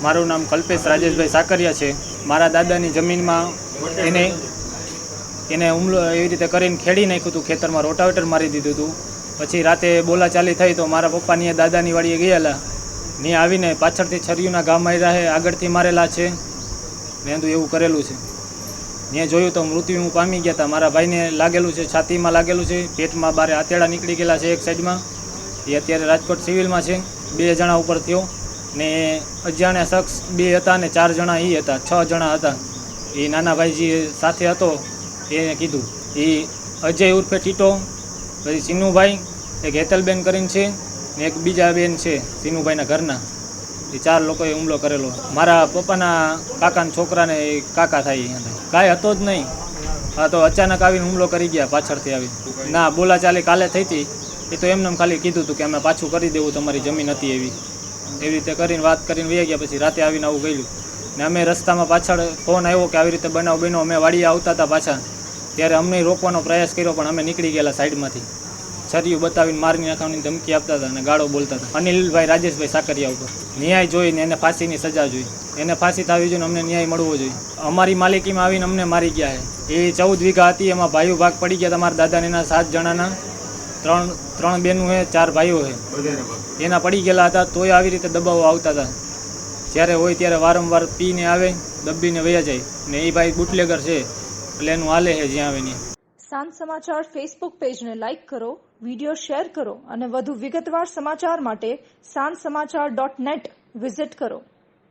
મારું નામ કલ્પેશ રાજેશભાઈ સાકરિયા છે. મારા દાદાની જમીનમાં એને એને હુમલો એવી રીતે કરીને ખેડી નાખ્યું હતું. ખેતરમાં રોટાવેટર મારી દીધું હતું. પછી રાતે બોલાચાલી થઈ તો મારા પપ્પાની દાદાની વાડીએ ગયેલા. ને આવીને પાછળથી છરિયુના ગામ માર્યા છે, આગળથી મારેલા છે. મેં તો એવું કરેલું છે. મેં જોયું તો મૃત્યુ પામી ગયા હતા. મારા ભાઈને લાગેલું છે, છાતીમાં લાગેલું છે. પેટમાં બારે આતેડા નીકળી ગયેલા છે એક સાઈડમાં. એ અત્યારે રાજકોટ સિવિલમાં છે. બે જણા ઉપર થયો. ને અજાણ્યા શખ્સ બે હતા ને ચાર જણા એ હતા, છ જણા હતા. એ નાના ભાઈજી સાથે હતો, એને કીધું એ અજય ઉર્ફે ટીટો, પછી સિનુભાઈ, એક હેતલબેન કરીને છે ને એક બીજા બેન છે સિનુભાઈના ઘરના. એ ચાર લોકોએ હુમલો કરેલો. મારા પપ્પાના કાકાના છોકરાને કાકા થાય કાંઈ હતો જ નહીં. હા, તો અચાનક આવીને હુમલો કરી ગયા પાછળથી આવી ના, બોલાચાલી કાલે થઈ હતી. એ તો એમને ખાલી કીધું હતું કે અમે પાછું કરી દેવું, તમારી જમીન હતી એવી. એવી રીતે કરીને વાત કરીને વહી ગયા પછી રાતે આવીને આવું ગયેલું ને અમે રસ્તામાં પાછળ ફોન આવ્યો કે આવી રીતે બનાવ બન્યો. અમે વાડીએ આવતા હતા પાછા. ત્યારે અમને રોકવાનો પ્રયાસ કર્યો, પણ અમે નીકળી ગયેલા સાઈડમાંથી. છરીયું બતાવીને મારી નાખવાની ધમકી આપતા હતા અને ગાળો બોલતા હતા. અનિલભાઈ, રાજેશભાઈ સાકરિયા ઉપર. ન્યાય જોઈને એને ફાંસીની સજા જોઈ. એને ફાંસી થવી જોઈએ અમને ન્યાય મળવો જોઈએ અમારી માલિકીમાં આવીને અમને મારી ગયા છે. એ ચૌદ વીઘા હતી, એમાં ભાઈઓ ભાગ પડી ગયા તમારા દાદાને એના સાત જણાના. ત્રણ ત્રણ બેનું છે ચાર ભાઈઓ છે એના પડી ગયેલા હતા, તોય આવી રીતે દબાવો આવતા હતા. જ્યારે હોય ત્યારે વારંવાર પીને આવે, દબીને વયા જાય. ને એ ભાઈ બુટલેગર છે, એટલે એનું હાલે છે જ્યાં આવે ત્યાં સાંજ સમાચાર ફેસબુક પેજને લાઇક કરો વીડિયો શેર કરો, અને વધુ વિગતવાર સમાચાર માટે સાંજ સમાચાર ડોટ નેટ વિઝિટ કરો.